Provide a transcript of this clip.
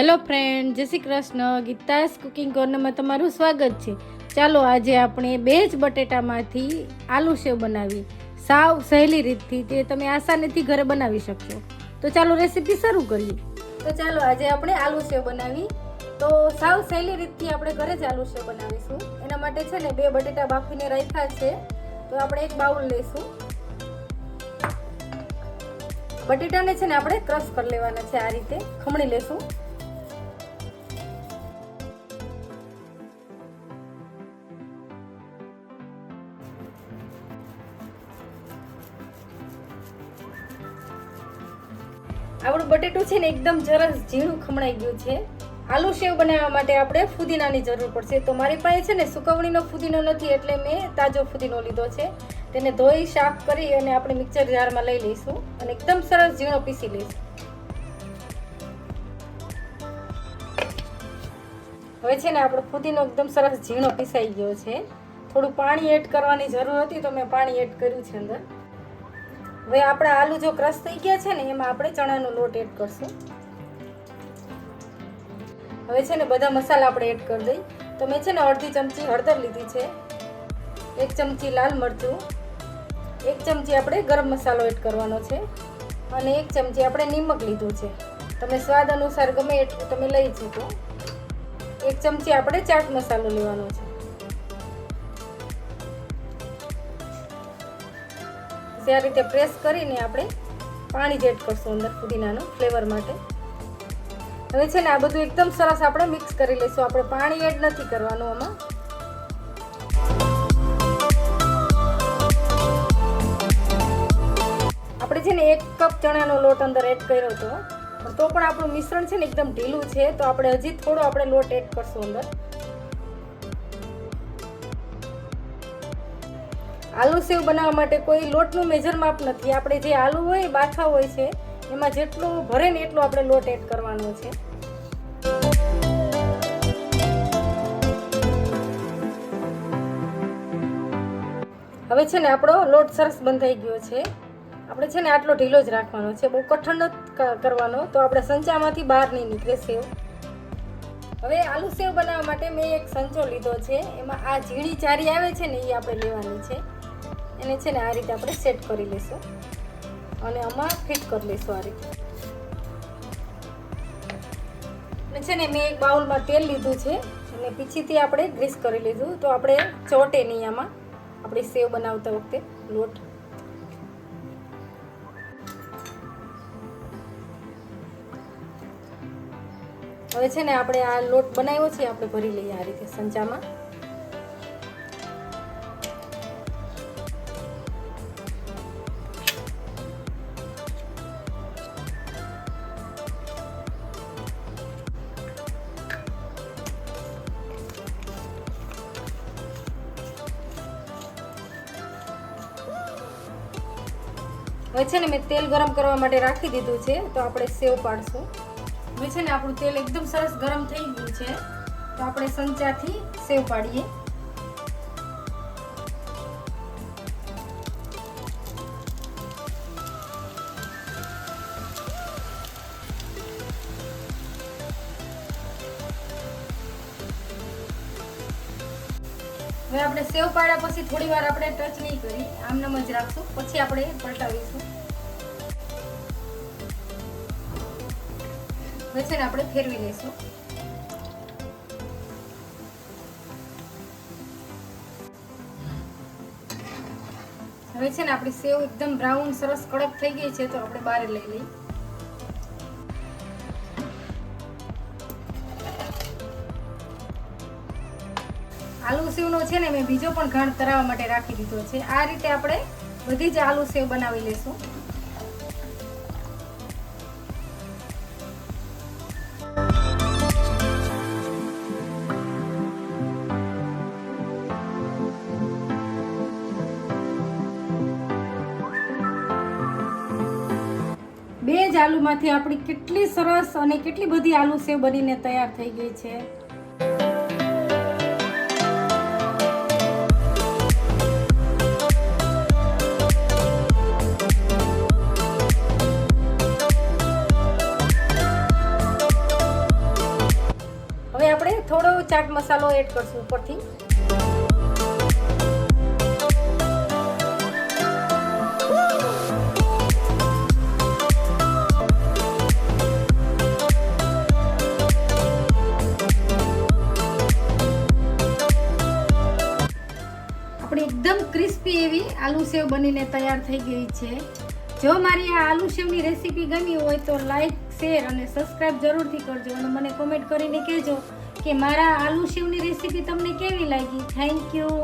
Hello friend જય Shri Krishna. Geeta's cooking કોર્નરમાં તમારું સ્વાગત છે. ચાલો, આજે આપણે બે જ બટેટામાંથી આલુ સેવ બનાવી. સાવ સહેલી રીતથી તે તમે આસાનીથી ઘરે બનાવી શકશો. તો ચાલો રેસીપી શરૂ કરીએ. તો ચાલો, આજે આપણે આલુ સેવ બનાવી. તો સાવ સહેલી રીતથી આપણે ઘરે જ આલુ સેવ બનાવીશું. એના માટે છે ને, બે બટેટા બાફીને રાખ્યા છે. તો આપણે એક બાઉલ લઈશું. બટેટાને છે ને, આપણે ક્રશ કરી લેવાના છે આ રીતે. ખમણી લેશું. આપણું બટેટું છે ને એકદમ સરસ ઝીણું ખમણાઈ ગયું છે. આલુ સેવ બનાવવા માટે આપણે ફુદીનાની જરૂર પડશે. તો મારી પાસે છે ને સુકવણીનો ફુદીનો નથી એટલે મેં તાજો ફુદીનો લીધો છે. તેને ધોઈ, સાફ કરી અને આપણે મિક્સર જારમાં લઈ લઈશું અને એકદમ સરસ ઝીણો પીસી લઈશું. હવે છે ને આપણો ફુદીનો એકદમ સરસ ઝીણો પીસાઈ ગયો છે. થોડું પાણી એડ કરવાની જરૂર હતી તો મેં પાણી એડ કર્યું છે અંદર. હવે આપણા આલુ જો ક્રશ થઈ ગયા છે ને, એમાં આપણે ચણાનો લોટ એડ કરશું. હવે છે ને બધા મસાલા આપણે એડ કરી દઈ. તો મેં છે ને અડધી ચમચી હળદર લીધી છે. એક ચમચી લાલ મરચું. એક ચમચી આપણે ગરમ મસાલો એડ કરવાનો છે. અને એક ચમચી આપણે નિમક લીધું છે. તમે સ્વાદ અનુસાર ગમે એટલું તમે લઈ શકો. એક ચમચી આપણે ચાટ મસાલો લેવાનો છે. પછી આ રીતે પ્રેસ કરીને આપણે પાણી જ એડ કરશું અંદર પુદીનાનો ફ્લેવર માટે. હવે છે ને આ બધું એકદમ સરસ આપણે મિક્સ કરી લઈશું. આપણે પાણી એડ નથી કરવાનું આમાં. આપણે છે ને એક કપ ચણાનો લોટ અંદર એડ કર્યો હતો. તો પણ આપણું મિશ્રણ છે ને એકદમ ઢીલું છે. તો આપણે હજી થોડો આપણે લોટ એડ કરશું અંદર. આલુ સેવ બનાવવા માટે કોઈ લોટનું મેજર માપ નથી. આપણે જે આલુ હોય બાફા હોય છે, એમાં જેટલું ભરે ને એટલું આપણે લોટ એડ કરવાનો છે. હવે છે ને આપણો લોટ સરસ બંધાઈ ગયો છે. આપણે છે ને આટલો ઢીલો જ રાખવાનો છે. બહુ કઠણ કરવાનો. તો આપણે સંચામાંથી બહાર નહીં નીકળે સેવ. હવે આલુ સેવ બનાવવા માટે મેં એક સંચો લીધો છે. એમાં આ ઝીણી ચારી આવે છે ને, એ આપણે લેવાની છે. એને છે ને આ રીતે આપણે સેટ કરી લઈશું અને આમાં ફિટ કરી લઈશું આ રીતે. અને છે ને મેં એક બાઉલમાં તેલ લીધું છે અને પીછીથી આપણે ગ્રીસ કરી લીધું. તો આપણે ચોટે નહીં આમાં. આપણે સેવ બનાવતા વખતે લોટ. હવે છે ને આપણે આ લોટ બનાવ્યો છે, આપણે ભરી લઈએ આ રીતે સંચામાં. હવે છે ને મેં તેલ ગરમ કરવા માટે રાખી દીધું છે, તો આપણે સેવ પાડશું. હવે છે ને આપણું તેલ એકદમ સરસ ગરમ થઈ ગયું છે, તો આપણે સંચાથી સેવ પાડીએ. હવે આપણે સેવ પાડ્યા પછી થોડી વાર આપણે ટચ નહીં કરી. આમનામ જ રાખશું. પછી આપણે પલટાવીશું. હવે છે ને આપણે ફેરવી લઈશું. હવે છે ને આપણી સેવ એકદમ બ્રાઉન, સરસ, કડક થઈ ગઈ છે, તો આપણે બહાર લઈ લઈ આલુ સેવનો છે ને મેં બીજો પણ ઘણ તરાવવા માટે રાખી દીધો છે. આ રીતે આપણે બધી જ આલુ સેવ બનાવી લઈશું બે જ આલુમાંથી આપણી કેટલી સરસ અને કેટલી બધી આલુ સેવ બનીને તૈયાર થઈ ગઈ છે. મસાલો એડ કરશું ઉપરથી. આપણી એકદમ ક્રિસ્પી એવી આલુ સેવ બનીને તૈયાર થઈ ગઈ છે. જો મારી આ આલુ સેવની રેસીપી ગમી હોય તો લાઈક, શેર અને સબસ્ક્રાઈબ જરૂરથી કરજો અને મને કોમેન્ટ કરીને કહેજો. કે મારા આલુ સેવની રેસીપી તમને કેવી લાગી? Thank you